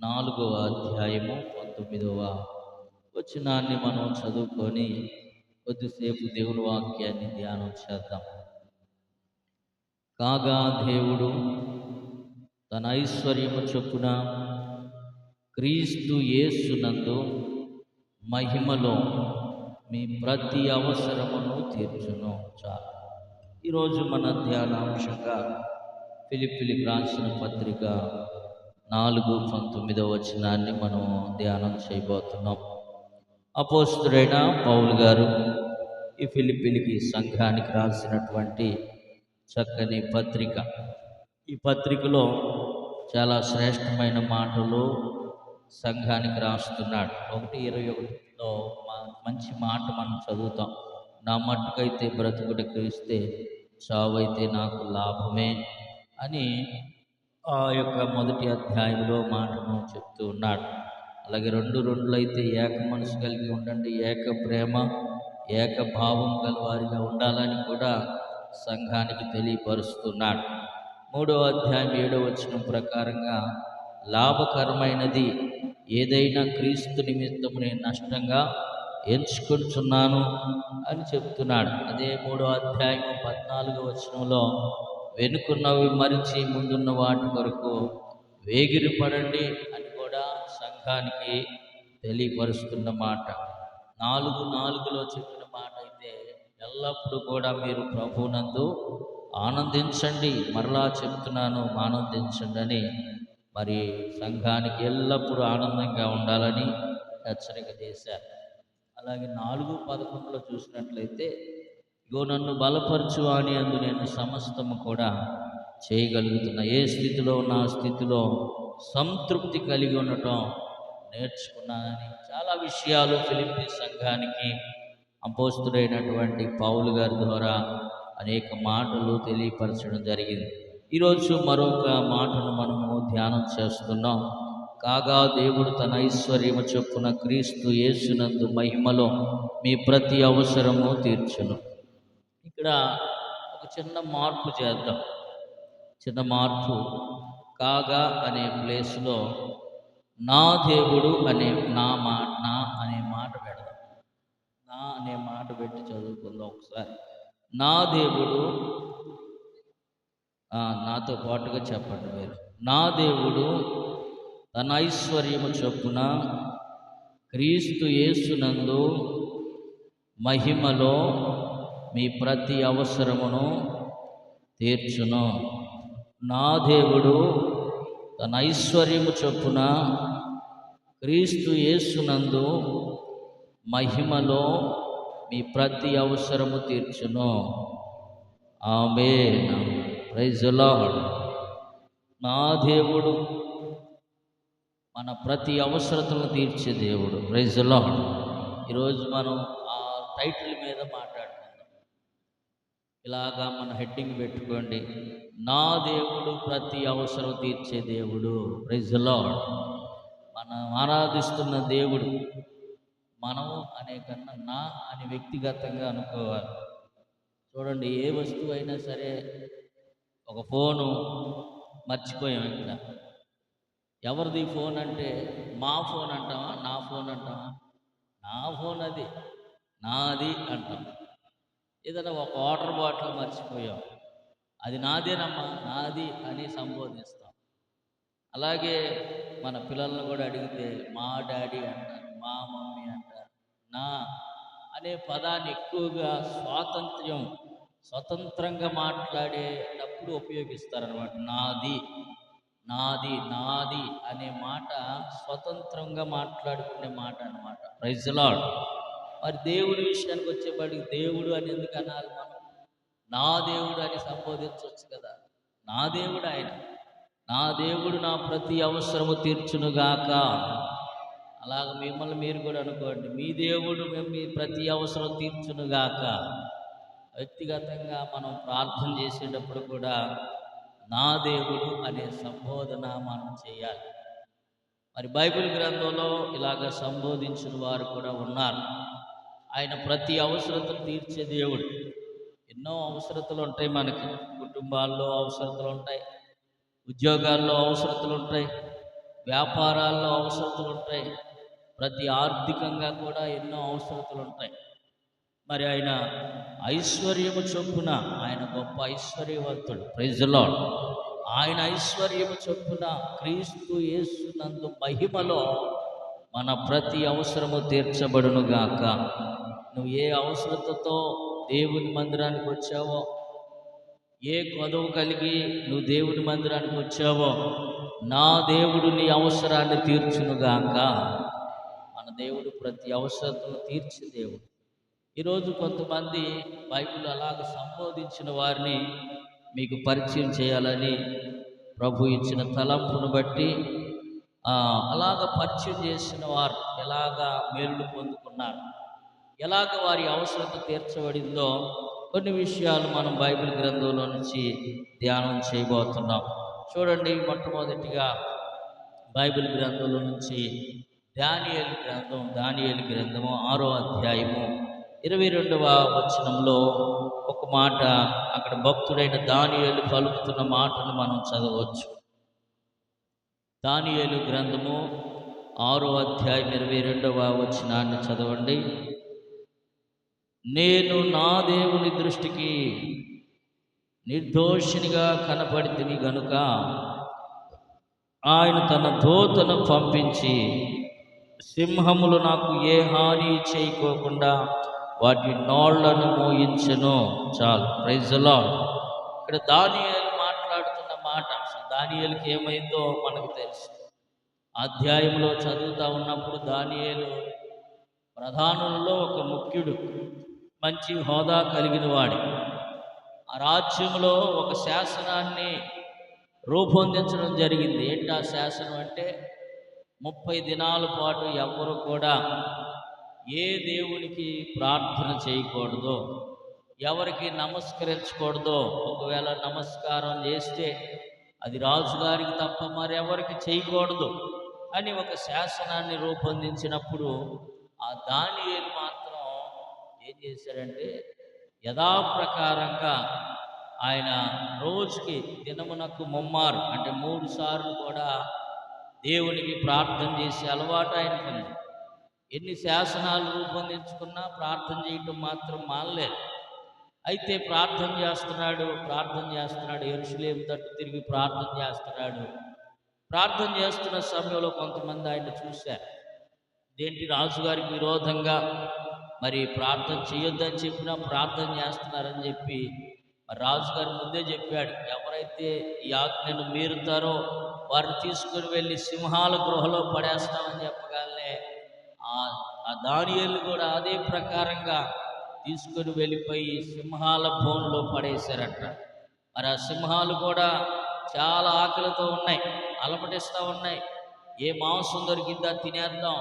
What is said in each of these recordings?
నాలుగవ అధ్యాయము పంతొమ్మిదవ వచనాన్ని మనం చదువుకొని కొద్దిసేపు దేవుని వాక్యాన్ని ధ్యానం చేద్దాం. కాగా దేవుడు తన ఐశ్వర్యము చొప్పున క్రీస్తు యేసునందు మహిమలో మీ ప్రతి అవసరమును తీర్చును చాలు. ఈరోజు మన ధ్యానాంశంగా పిలిపిలికి రాసిన పత్రిక నాలుగు పంతొమ్మిదవ వచనాన్ని మనం ధ్యానం చేయబోతున్నాం. అపోస్తుడైన పౌలు గారు ఈ ఫిలిపిలికి సంఘానికి రాసినటువంటి చక్కని పత్రిక. ఈ పత్రికలో చాలా శ్రేష్టమైన మాటలు సంఘానికి రాస్తున్నాడు. ఒకటి ఇరవై ఒకటిలో మా- మంచి మాట మనం చదువుతాం. నా మట్టుకైతే బ్రతుకుడు క్రీస్తే చావైతే నాకు లాభమే అని ఆ యొక్క మొదటి అధ్యాయంలో మాటను చెప్తూ ఉన్నాడు. అలాగే రెండు రెండులైతే ఏక మనసు కలిగి ఉండండి ఏక ప్రేమ ఏక భావం గలవారిగా ఉండాలని కూడా సంఘానికి తెలియపరుస్తున్నాడు. మూడవ అధ్యాయం ఏడవ వచనం ప్రకారంగా లాభకరమైనది ఏదైనా క్రీస్తు నిమిత్తం నేను నష్టంగా ఎంచుకుంటున్నాను అని చెప్తున్నాడు. అదే మూడో అధ్యాయం పద్నాలుగో వచనంలో వెనుకున్నవి మరిచి ముందున్న వాటి కొరకు వేగిరిపడండి అని కూడా సంఘానికి తెలియపరుస్తున్న మాట. నాలుగు నాలుగులో చెప్పిన మాట అయితే ఎల్లప్పుడూ కూడా మీరు ప్రభునందు ఆనందించండి. మరలా చెప్తున్నాను ఆనందించండి అని మరి సంఘానికి ఎల్లప్పుడూ ఆనందంగా ఉండాలని హెచ్చరిక చేశారు. అలాగే నాలుగు పదకొండులో చూసినట్లయితే ఇగో నన్ను బలపరచు అని అందు నేను సమస్తము కూడా చేయగలుగుతున్నా. ఏ స్థితిలో ఉన్న ఆ స్థితిలో సంతృప్తి కలిగి ఉండటం నేర్చుకున్నానని చాలా విషయాలు ఫిలిప్పి సంఘానికి అపోస్తుడైనటువంటి పౌలు గారి ద్వారా అనేక మాటలు తెలియపరచడం జరిగింది. ఈరోజు మరొక మాటను మనము ధ్యానం చేస్తున్నాం. కాగా దేవుడు తన ఐశ్వర్యము చొప్పున క్రీస్తు యేసునందు మహిమలో మీ ప్రతి అవసరము తీర్చును. ఇక్కడ ఒక చిన్న మార్పు చేద్దాం. చిన్న మార్పు. కాగా అనే ప్లేస్లో నా దేవుడు అనే నా మా నా అనే మాట పెడదాం. నా అనే మాట పెట్టి చదువుకుందాం ఒకసారి. నా దేవుడు నాతో పాటుగా చెప్పండి మీరు. నా దేవుడు తన ఐశ్వర్యము చొప్పున క్రీస్తు యేసునందు మహిమలో మీ ప్రతి అవసరమును తీర్చును. నా దేవుడు తన ఐశ్వర్యము చొప్పున క్రీస్తు యేసునందు మహిమలో మీ ప్రతి అవసరము తీర్చును. ఆమె ప్రైజ్ నా దేవుడు మన ప్రతి అవసరతను తీర్చే దేవుడు. ప్రైజ్ ఈరోజు మనం ఆ టైటిల్ మీద మాట్లాడు ఇలాగా మన హెడ్డింగ్ పెట్టుకోండి. నా దేవుడు ప్రతి అవసరం తీర్చే దేవుడు. ప్రైజ్ లాడ్ మనం ఆరాధిస్తున్న దేవుడు. మనము అనే కన్నా నా అని వ్యక్తిగతంగా అనుకోవాలి. చూడండి ఏ వస్తువు అయినా సరే ఒక ఫోను మర్చిపోయాం ఇక్కడ. ఎవరిది ఫోన్ అంటే మా ఫోన్ అంటామా? నా ఫోన్ అంటామా? నా ఫోన్ అది. నాది అంటాం. ఏదైనా ఒక వాటర్ బాటిల్ మర్చిపోయాం. అది నాదేనమ్మా నాది అని సంబోధిస్తాం. అలాగే మన పిల్లలను కూడా అడిగితే మా డాడీ అంటారు మా మమ్మీ అంటారు నా అనే పదాన్ని ఎక్కువగా స్వాతంత్ర్యం స్వతంత్రంగా మాట్లాడేటప్పుడు ఉపయోగిస్తారనమాట నాది నాది నాది అనే మాట స్వతంత్రంగా మాట్లాడుకునే మాట అనమాట ప్రైజ్లాడ్ మరి దేవుడి విషయానికి వచ్చేప్పటికి దేవుడు అని ఎందుకు అనాలి మనం? నా దేవుడు అని సంబోధించవచ్చు కదా. నా దేవుడు ఆయన. నా దేవుడు నా ప్రతి అవసరము తీర్చునుగాక అలాగ మిమ్మల్ని మీరు కూడా అనుకోండి. మీ దేవుడు మేము మీ ప్రతి అవసరం తీర్చునుగాక వ్యక్తిగతంగా మనం ప్రార్థన చేసేటప్పుడు కూడా నా దేవుడు అనే సంబోధన మనం చేయాలి. మరి బైబిల్ గ్రంథంలో ఇలాగ సంబోధించిన వారు కూడా ఉన్నారు. ఆయన ప్రతి అవసరతను తీర్చే దేవుడు. ఎన్నో అవసరతలు ఉంటాయి మనకి. కుటుంబాల్లో అవసరతలు ఉంటాయి. ఉద్యోగాల్లో అవసరతలు ఉంటాయి. వ్యాపారాల్లో అవసరతలు ఉంటాయి. ప్రతి ఆర్థికంగా కూడా ఎన్నో అవసరతలు ఉంటాయి. మరి ఆయన ఐశ్వర్యము చొప్పున ఆయన గొప్ప ఐశ్వర్యవంతుడు. ప్రైజ్లో ఆయన ఐశ్వర్యము చొప్పున క్రీస్తు యేసునందు మహిమలో మన ప్రతి అవసరము తీర్చబడును గాక నువ్వు ఏ అవసరతతో దేవుని మందిరానికి వచ్చావో ఏ కొదవు కలిగి నువ్వు దేవుని మందిరానికి వచ్చావో నా దేవుడు నీ అవసరాన్ని తీర్చునుగాక. మన దేవుడు ప్రతి అవసరతను తీర్చి దేవుడు. ఈరోజు కొంతమంది బైబిల్ అలాగ సంబోధించిన వారిని మీకు పరిచయం చేయాలని ప్రభు ఇచ్చిన తలంపును బట్టి అలాగ పరిచయం చేసిన వారు ఎలాగా మేలు పొందుకున్నారు? ఎలాగ వారి అవసరత తీర్చబడిందో కొన్ని విషయాలు మనం బైబిల్ గ్రంథంలో నుంచి ధ్యానం చేయబోతున్నాం. చూడండి మొట్టమొదటిగా బైబిల్ గ్రంథంలో నుంచి దానియేలు గ్రంథం దానియేలు గ్రంథము ఆరో అధ్యాయము ఇరవై రెండవ వచనంలో ఒక మాట అక్కడ భక్తుడైన దానియలు పలుకుతున్న మాటను మనం చదవచ్చు. దానియేలు గ్రంథము ఆరో అధ్యాయం ఇరవై రెండవ వచనాన్ని చదవండి. నేను నా దేవుని దృష్టికి నిర్దోషినిగా కనపడితిని గనుక ఆయన తన దోతను పంపించి సింహములు నాకు ఏ హాని చేయకోకుండా వాటి నోళ్ళను మోయించను. చాలు. ప్రైజ్లో ఇక్కడ దానియేలు దానియలకి ఏమైందో మనకు తెలుసు. అధ్యాయంలో చదువుతూ ఉన్నప్పుడు దానియేలు ప్రధానులలో ఒక ముఖ్యుడు మంచి హోదా కలిగిన వాడు. ఆ రాజ్యంలో ఒక శాసనాన్ని రూపొందించడం జరిగింది. ఏంటి ఆ శాసనం అంటే ముప్పై దినాల పాటు ఎవ్వరు కూడా ఏ దేవునికి ప్రార్థన చేయకూడదు ఎవరికి నమస్కరించకూడదో ఒకవేళ నమస్కారం చేస్తే అది రాజుగారికి తప్ప మరెవరికి చేయకూడదు అని ఒక శాసనాన్ని రూపొందించినప్పుడు ఆ దానియేలు మాత్రం ఏం చేశాడంటే యథాప్రకారంగా ఆయన రోజుకి దినమునకు ముమ్మారు అంటే మూడు సార్లు కూడా దేవునికి ప్రార్థన చేసే అలవాటు ఆయనకుంది. ఎన్ని శాసనాలు రూపొందించుకున్నా ప్రార్థన చేయటం మాత్రం మానలేదు. అయితే ప్రార్థన చేస్తున్నాడు ప్రార్థన చేస్తున్నాడు ఎరుసలేం తట్టు తిరిగి ప్రార్థన చేస్తున్నాడు. ప్రార్థన చేస్తున్న సమయంలో కొంతమంది ఆయన చూశారు. దేంటి రాజుగారికి విరోధంగా? మరి ప్రార్థన చేయొద్దని చెప్పినా ప్రార్థన చేస్తున్నారని చెప్పి మరి రాజుగారు ముందే చెప్పాడు. ఎవరైతే ఈ ఆజ్ఞను మీరుతారో వారిని తీసుకుని వెళ్ళి సింహాల గృహలో పడేస్తామని చెప్పగానే ఆ ఆ కూడా అదే ప్రకారంగా తీసుకొని వెళ్ళిపోయి సింహాల బోన్లో పడేశారట. మరి ఆ సింహాలు కూడా చాలా ఆకలితో ఉన్నాయి అలమటిస్తూ ఉన్నాయి. ఏ మాంసం దొరికిందా తినేద్దాం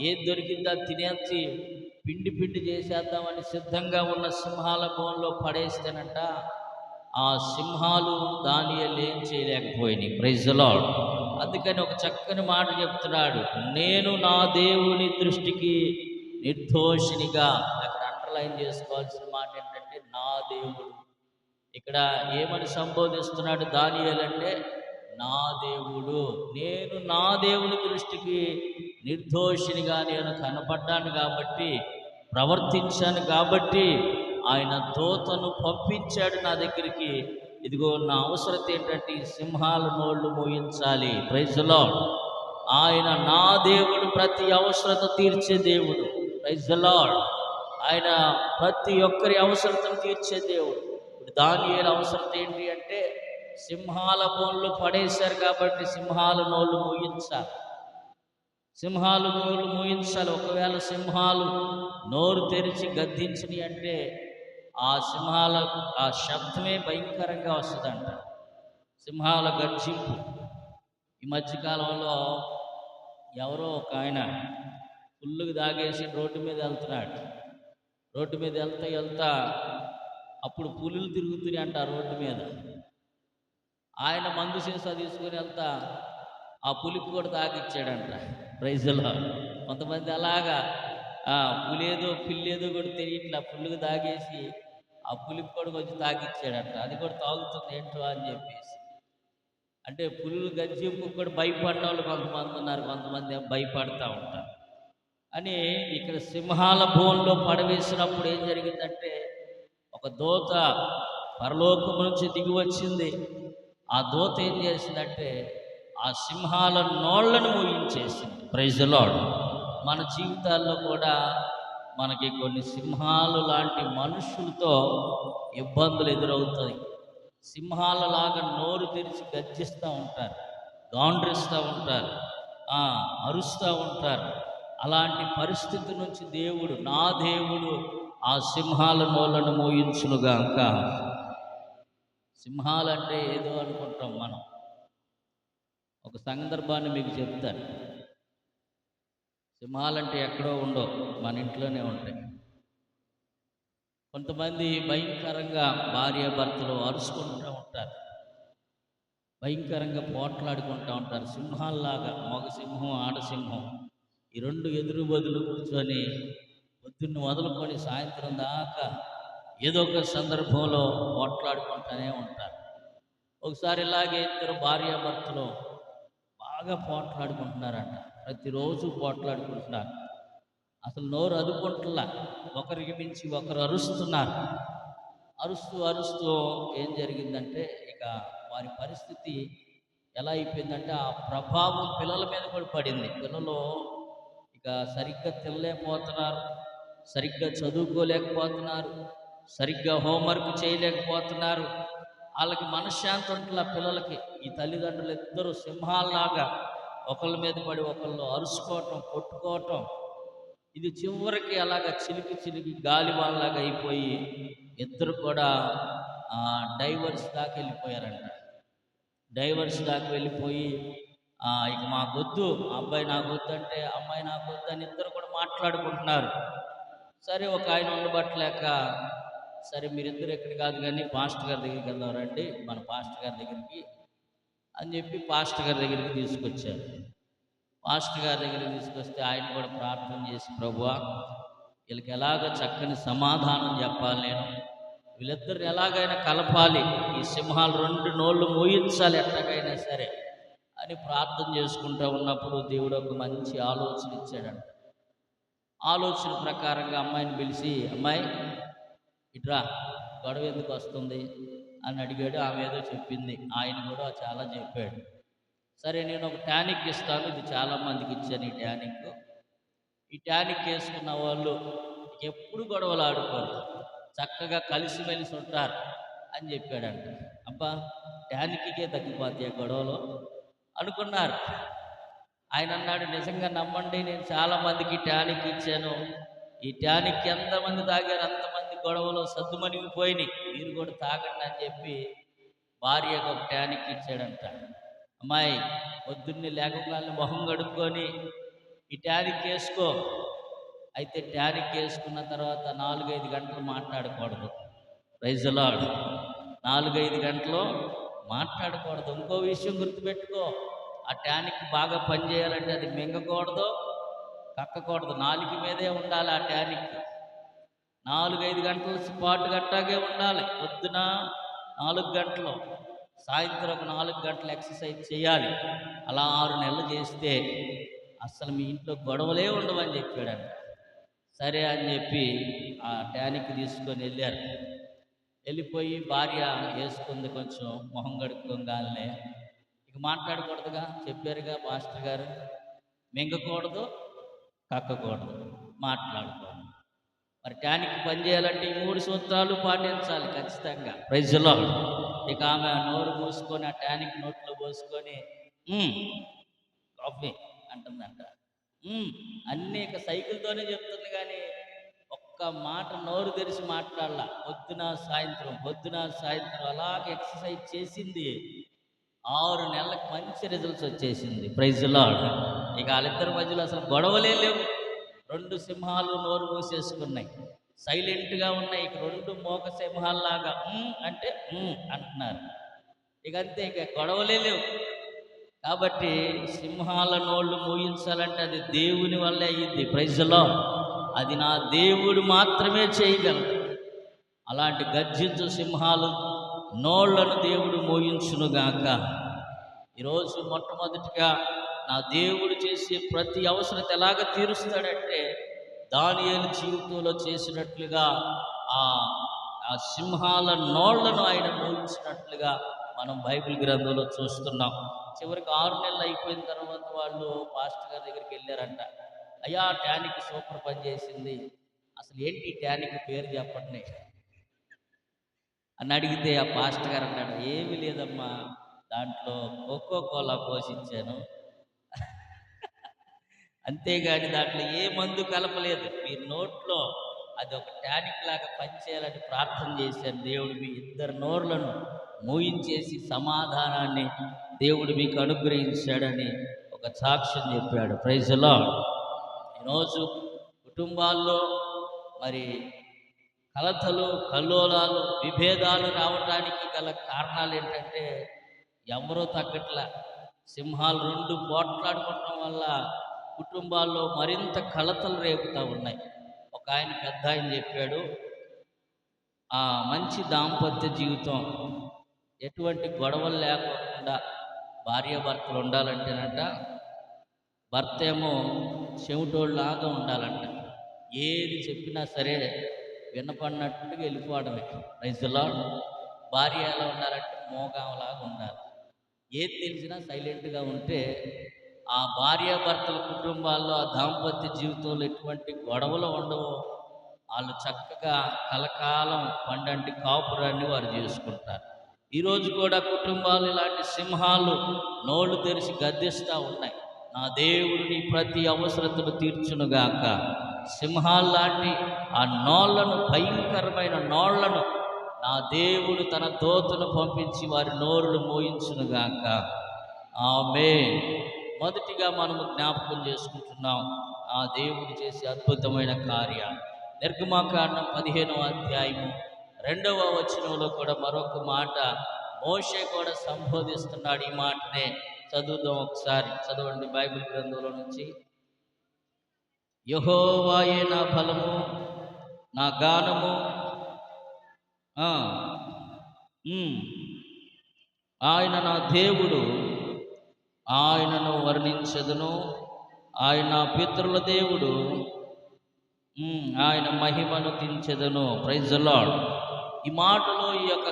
ఏది దొరికిందా తినేసి పిండి పిండి చేసేద్దామని సిద్ధంగా ఉన్న సింహాల బోన్లో పడేస్తేనంట. ఆ సింహాలు దాని ఏం చేయలేకపోయినాయి. ప్రైజ్లో అందుకని ఒక చక్కని మాట చెప్తున్నాడు. నేను నా దేవుని దృష్టికి నిర్దోషినిగా అండర్లైన్ చేసుకోవాల్సిన మాట ఏంటంటే నా దేవుడు. ఇక్కడ ఏమని సంబోధిస్తున్నాడు దానియాలంటే నా దేవుడు. నేను నా దేవుని దృష్టికి నిర్దోషినిగా నేను కనపడ్డాను కాబట్టి ప్రవర్తించాను కాబట్టి ఆయన దోతను పంపించాడు నా దగ్గరికి. ఇదిగో నా అవసరత ఏంటంటే ఈ సింహాల నోళ్ళు మోయించాలి. ప్రైజ్లో ఆయన నా దేవుడు ప్రతి అవసరత తీర్చే దేవుడు. ప్రైజ్ ఆయన ప్రతి ఒక్కరి అవసరతను తీర్చే దేవుడు. ఇప్పుడు అవసరం ఏంటి అంటే సింహాల బోన్లు పడేశారు కాబట్టి సింహాల నోళ్ళు మూయించాలి. సింహాలు నోళ్ళు మూయించాలి. ఒకవేళ సింహాలు నోరు తెరిచి గద్దించినవి అంటే ఆ సింహాల ఆ శబ్దమే భయంకరంగా వస్తుందంట. సింహాల గర్జింపు. ఈ మధ్యకాలంలో ఎవరో ఒక ఆయన ఫుల్లుగా దాగేసి రోడ్డు మీద వెళ్తున్నాడు. రోడ్డు మీద వెళ్తా వెళ్తా అప్పుడు పులులు తిరుగుతున్నాయి అంట రోడ్డు మీద. ఆయన మందు సీసా తీసుకుని వెళ్తా ఆ పులికి కూడా తాగిచ్చాడంట. ప్రైజ్లో కొంతమంది అలాగా ఆ పులేదో పిల్లేదో కూడా తెలియట్లా పుల్లుగా తాగేసి ఆ పులికి కూడా కొంచెం తాగిచ్చాడంట. అది కూడా తాగుతుంది ఏంటో అని చెప్పేసి. అంటే పులులు గజ్జింపు కూడా భయపడిన వాళ్ళు కొంతమంది ఉన్నారు కొంతమంది భయపడతా ఉంటారు. అని ఇక్కడ సింహాల భూమిలో పడవేసినప్పుడు ఏం జరిగిందంటే ఒక దోత పరలోకం నుంచి దిగి వచ్చింది. ఆ దోత ఏం చేసిందంటే ఆ సింహాల నోళ్ళను మూయించేసింది. ప్రైజ్ లాడ్ మన జీవితాల్లో కూడా మనకి కొన్ని సింహాలు లాంటి మనుషులతో ఇబ్బందులు ఎదురవుతాయి. సింహాలలాగా నోరు తెరిచి గర్జిస్తూ ఉంటారు గాండ్రిస్తూ ఉంటారు అరుస్తూ ఉంటారు. అలాంటి పరిస్థితి నుంచి దేవుడు నా దేవుడు ఆ సింహాల నోళ్ళను మోయించునుగాక. సింహాలంటే ఏదో అనుకుంటాం మనం. ఒక సందర్భాన్ని మీకు చెప్తాను. సింహాలంటే ఎక్కడో ఉండవు మన ఇంట్లోనే ఉంటాయి. కొంతమంది భయంకరంగా భార్య భర్తలు అరుచుకుంటూ ఉంటారు. భయంకరంగా పోట్లాడుకుంటూ ఉంటారు. సింహాల్లాగా మగ సింహం ఆడసింహం ఈ రెండు ఎదురు బదులు కూర్చొని పొద్దున్న మొదలుకొని సాయంత్రం దాకా ఏదో ఒక సందర్భంలో పోట్లాడుకుంటూనే ఉంటారు. ఒకసారి ఇలాగే ఇద్దరు భార్యాభర్తలు బాగా పోట్లాడుకుంటున్నారంట. ప్రతిరోజు పోట్లాడుకుంటున్నారు. అసలు నోరు అదుకుంటున్నా ఒకరికి మించి ఒకరు అరుస్తున్నారు. అరుస్తూ అరుస్తూ ఏం జరిగిందంటే ఇక వారి పరిస్థితి ఎలా అయిపోయిందంటే ఆ ప్రభావం పిల్లల మీద కూడా పడింది. పిల్లలు సరిగ్గా తినలేకపోతున్నారు సరిగ్గా చదువుకోలేకపోతున్నారు సరిగ్గా హోంవర్క్ చేయలేకపోతున్నారు. వాళ్ళకి మనశ్శాంతి ఉంటుంది ఆ పిల్లలకి. ఈ తల్లిదండ్రులు ఇద్దరు సింహాల్లాగా ఒకళ్ళ మీద పడి ఒకళ్ళు అరుచుకోవటం కొట్టుకోవటం. ఇది చివరికి అలాగ చిలికి చిలికి గాలివాళ్ళలాగా అయిపోయి ఇద్దరు కూడా డైవర్స్ దాకా వెళ్ళిపోయారంట. డైవర్స్ దాకా వెళ్ళిపోయి ఇక మాకొద్దు ఆ అబ్బాయి నాకు వద్దు అంటే అమ్మాయి నాకు వద్దు అని ఇద్దరు కూడా మాట్లాడుకుంటున్నారు. సరే ఒక ఆయన ఉండబట్టలేక సరే మీరిద్దరు ఎక్కడ కాదు కానీ పాస్టర్ గారి దగ్గరికి వెళ్దాం రండి మన పాస్టర్ గారి దగ్గరికి అని చెప్పి పాస్టర్ గారి దగ్గరికి తీసుకొచ్చారు. పాస్టర్ గారి దగ్గరికి తీసుకొస్తే ఆయన కూడా ప్రార్థన చేసి ప్రభువా వీళ్ళకి ఎలాగ చక్కని సమాధానం చెప్పాలి నేను. వీళ్ళిద్దరిని ఎలాగైనా కలపాలి. ఈ సింహాలు రెండు నోళ్ళు మూయించాలి ఎట్లాగైనా సరే. అని ప్రార్థన చేసుకుంటూ ఉన్నప్పుడు దేవుడు ఒక మంచి ఆలోచన ఇచ్చాడంట. ఆలోచన ప్రకారంగా అమ్మాయిని పిలిచి అమ్మాయి ఇట్రా గొడవ ఎందుకు వస్తుంది? అని అడిగాడు. ఆమె ఏదో చెప్పింది. ఆయన కూడా చాలా చెప్పాడు. సరే నేను ఒక టానిక్ ఇస్తాను. ఇది చాలా మందికి ఇచ్చాను ఈ టానిక్. ఈ టానిక్ వేసుకున్న వాళ్ళు ఎప్పుడు గొడవలు ఆడుకోరు. చక్కగా కలిసిమెలిసి ఉంటారు అని చెప్పాడంట. అబ్బా టానిక్కే తగ్గిపోతాయి ఆ గొడవలు. అనుకున్నారు. ఆయన అన్నాడు నిజంగా నమ్మండి నేను చాలా మందికి టానిక్ ఇచ్చాను. ఈ టానిక్ ఎంతమంది తాగారు అంతమంది గొడవలు సద్దుమణిగిపోయినాయి. మీరు కూడా తాగండి అని చెప్పి భార్యకు ఒక టానిక్ ఇచ్చాడంట. అమ్మాయి పొద్దున్నే లేకుండా మొహం కడుక్కొని ఈ టానిక్ వేసుకో. అయితే టానిక్ వేసుకున్న తర్వాత నాలుగైదు గంటలు మాట్లాడకూడదు. రైజలాడు నాలుగైదు గంటలు మాట్లాడకూడదు. ఇంకో విషయం గుర్తుపెట్టుకో. ఆ ట్యానిక్ బాగా పనిచేయాలంటే అది మింగకూడదు కక్కకూడదు. నాలుగు మీదే ఉండాలి ఆ ట్యానిక్. నాలుగైదు గంటల పాటు గట్టాగే ఉండాలి. పొద్దున నాలుగు గంటలు సాయంత్రం ఒక నాలుగు గంటలు ఎక్సర్సైజ్ చేయాలి. అలా ఆరు నెలలు చేస్తే అసలు మీ ఇంట్లో గొడవలే ఉండవని చెప్పాడంట. సరే అని చెప్పి ఆ ట్యానిక్ తీసుకొని వెళ్ళారు. వెళ్ళిపోయి భార్య వేసుకుంది కొంచెం మొహం కడుక్కోగానే ఇక మాట్లాడకూడదుగా చెప్పారుగా మాస్టర్ గారు. మింగకూడదు కక్కకూడదు మాట్లాడకూడదు మరి ట్యానికి పని చేయాలంటే ఈ మూడు సూత్రాలు పాటించాలి ఖచ్చితంగా. ప్రైజ్లో ఇక ఆమె నోరు మూసుకొని ఆ ట్యానిక్ నోట్లో పోసుకొని కాఫీ అంటుందంట. అన్నీ ఇక సైకిల్తోనే చెప్తుంది కానీ ఒక్క మాట నోరు తెరిచి మాట్లాడాల. పొద్దున సాయంత్రం పొద్దున సాయంత్రం అలాగే ఎక్సర్సైజ్ చేసింది. ఆరు నెలలకు మంచి రిజల్ట్స్ వచ్చేసింది. ప్రైజ్ లాడ్ ఇక వాళ్ళిద్దరి మధ్యలో అసలు గొడవలే లేవు. రెండు సింహాలు నోరు మూసేసుకున్నాయి. సైలెంట్గా ఉన్నాయి. ఇక రెండు మోక సింహాల్లాగా అంటే అంటున్నారు. ఇక అంతే ఇక గొడవలే లేవు. కాబట్టి సింహాల నోళ్ళు మూయించాలంటే అది దేవుని వల్లే అయ్యింది. ప్రైజ్లో అది నా దేవుడు మాత్రమే చేయగలడు. అలాంటి గర్జించు సింహాలు నోళ్ళను దేవుడు మోయించునుగాక. ఈరోజు మొట్టమొదటిగా నా దేవుడు చేసే ప్రతి అవసరత ఎలాగ తీరుస్తాడంటే దానియేలు జీవితంలో చేసినట్లుగా ఆ ఆ సింహాల నోళ్ళను ఆయన మోయించినట్లుగా మనం బైబిల్ గ్రంథంలో చూస్తున్నాం. చివరికి ఆరు నెలలు అయిపోయిన తర్వాత వాళ్ళు పాస్టర్ గారి దగ్గరికి వెళ్ళారంట. అయ్యా టానిక్ సూపర్ పని చేసింది. అసలు ఏంటి ఈ టానిక్ పేరు చెప్పండి. అని అడిగితే ఆ పాస్టర్ గారు అన్నాడు ఏమీ లేదమ్మా దాంట్లో కోకో కోలా పోషించాను. అంతేగాని దాంట్లో ఏ మందు కలపలేదు. మీ నోట్లో అది ఒక టానిక్ లాగా పనిచేయాలని ప్రార్థన చేశాను. దేవుడు మీ ఇద్దరు నోర్లను మూయించేసి సమాధానాన్ని దేవుడు మీకు అనుగ్రహించాడని ఒక సాక్ష్యం చెప్పాడు. ప్రైజ్లో రోజు కుటుంబాల్లో మరి కలతలు కల్లోలాలు విభేదాలు రావడానికి గల కారణాలు ఏంటంటే ఎవరో తగ్గట్ల సింహాలు రెండు పోట్లాడుకోవటం వల్ల కుటుంబాల్లో మరింత కలతలు రేపుతూ ఉన్నాయి. ఒక ఆయన పెద్ద ఆయన చెప్పాడు ఆ మంచి దాంపత్య జీవితం ఎటువంటి గొడవలు లేకుండా భార్యాభర్తలు ఉండాలంటేనట భర్త ఏమో చెవిటోళ్ళలాగా ఉండాలంట. ఏది చెప్పినా సరే వినపడినట్టుగా వెళ్ళిపోవడమే. రైజులా భార్య ఎలా ఉండాలంటే మోగాంలాగా ఉండాలి. ఏది తెలిసినా సైలెంట్గా ఉంటే ఆ భార్యాభర్తల కుటుంబాల్లో ఆ దాంపత్య జీవితంలో ఎటువంటి గొడవలు ఉండవు. వాళ్ళు చక్కగా కలకాలం పండంటి కాపురాన్ని వారు చేసుకుంటారు. ఈరోజు కూడా కుటుంబాలు ఇలాంటి సింహాలు నోళ్ళు తెరిచి గద్దిస్తూ ఉన్నాయి. నా దేవుడిని ప్రతి అవసరతను తీర్చునుగాక. సింహాల్లాంటి ఆ నోళ్ళను భయంకరమైన నోళ్ళను నా దేవుడు తన దోతను పంపించి వారి నోరును మోయించునుగాక. ఆమె మొదటిగా మనము జ్ఞాపకం చేసుకుంటున్నాం ఆ దేవుడు చేసే అద్భుతమైన కార్యాలు నిర్గమాకాండం పదిహేనవ అధ్యాయము రెండవ వచనంలో కూడా మరొక మాట మోషే కూడా సంబోధిస్తున్నాడు ఈ మాటనే. చదువుదాం ఒకసారి. చదవండి బైబిల్ గ్రంథంలో నుంచి. యహోవాయే నా ఫలము నా గానము. ఆయన నా దేవుడు ఆయనను వర్ణించదును. ఆయన పితృల దేవుడు ఆయన మహిమను తించదును ప్రైజ్ లాడ్ ఈ మాటలో ఈ యొక్క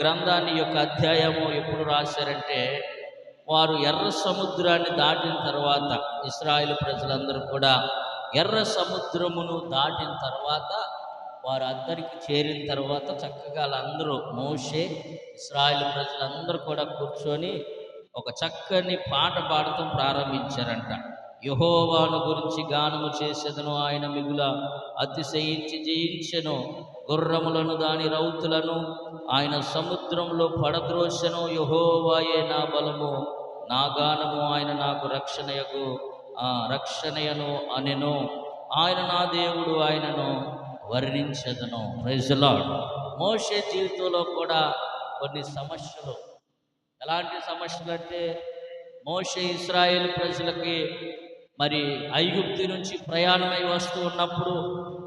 గ్రంథాన్ని యొక్క అధ్యాయము ఎప్పుడు రాశారంటే వారు ఎర్ర సముద్రాన్ని దాటిన తర్వాత ఇస్రాయేల్ ప్రజలందరూ కూడా ఎర్ర సముద్రమును దాటిన తర్వాత వారు అందరికి చేరిన తర్వాత చక్కగా వాళ్ళందరూ మోసే ఇస్రాయేల్ ప్రజలందరూ కూడా కూర్చొని ఒక చక్కని పాట పాడటం ప్రారంభించారంట. యహోవాను గురించి గానము చేసేదను. ఆయన మిగుల అతిశయించి జయించెను. గుర్రములను దాని రౌతులను ఆయన సముద్రంలో పడద్రోశను యహోవాయే నా బలము నా గానము ఆయన నాకు రక్షణయగు ఆ రక్షణయను అనెను. ఆయన నా దేవుడు ఆయనను వర్ణించదను. ప్రైజలాడ్ మోషే జీవితంలో కూడా కొన్ని సమస్యలు. ఎలాంటి సమస్యలు అంటే మోషే ఇస్రాయేల్ ప్రజలకి మరి ఐగుప్తి నుంచి ప్రయాణమై వస్తూ ఉన్నప్పుడు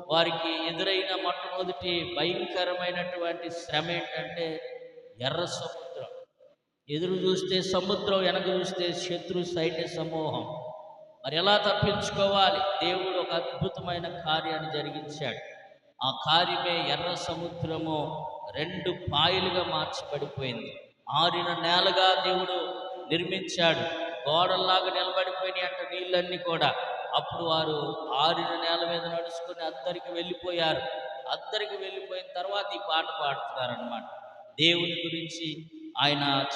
వారికి ఎదురైన మొట్టమొదటి భయంకరమైనటువంటి శ్రమ ఏంటంటే ఎర్ర సముద్రం. ఎదురు చూస్తే సముద్రం వెనక చూస్తే శత్రు సైన్య సమూహం. మరి ఎలా తప్పించుకోవాలి? దేవుడు ఒక అద్భుతమైన కార్యాన్ని జరిగించాడు. ఆ కార్యమే ఎర్ర సముద్రము రెండు పాయలుగా మార్చబడిపోయింది. ఆరిన నేలగా దేవుడు నిర్మించాడు. గోడల్లాగా నిలబడిపోయినాయి అంట నీళ్ళన్నీ కూడా. అప్పుడు వారు ఆరిన నేల మీద నడుచుకుని అద్దరికి వెళ్ళిపోయారు. అద్దరికి వెళ్ళిపోయిన తర్వాత ఈ పాట పాడుతున్నారు దేవుని గురించి ఆయన